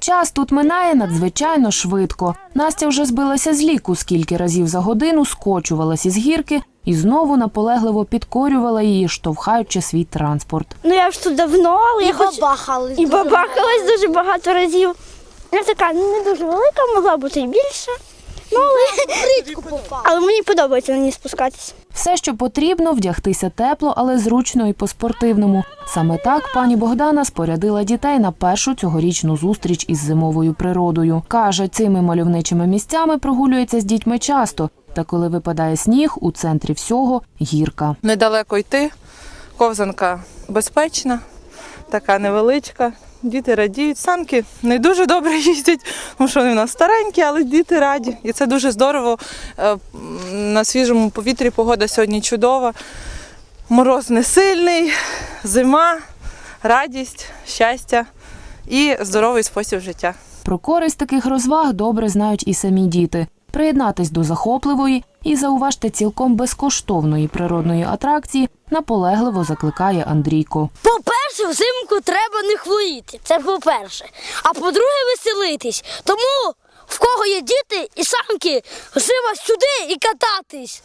Час тут минає надзвичайно швидко. Настя вже збилася з ліку, скільки разів за годину скочувалась із гірки і знову наполегливо підкорювала її, штовхаючи свій транспорт. Ну я ж тут давно, але я хоч... бабахалась і бабахалась дуже багато разів. Я така не дуже велика, могла бути і більше. Ну, але... Рідко попав. але мені подобається на ній спускатися. Все, що потрібно, вдягтися тепло, але зручно і по-спортивному. Саме так пані Богдана спорядила дітей на першу цьогорічну зустріч із зимовою природою. Каже, цими мальовничими місцями прогулюється з дітьми часто. Та коли випадає сніг, у центрі всього гірка. недалеко йти. Ковзанка безпечна, така невеличка. Діти радіють. Санки не дуже добре їздять, тому що вони в нас старенькі, але діти раді. І це дуже здорово. Е, На свіжому повітрі погода сьогодні чудова. Мороз не сильний, зима, радість, щастя і здоровий спосіб життя. Про користь таких розваг добре знають і самі діти. Приєднатись до захопливої і зауважте цілком безкоштовної природної атракції наполегливо закликає Андрійко. По-перше, взимку треба не хворіти. Це по-перше. А по-друге, веселитись. Тому в кого є діти і самки, живо сюди і кататись.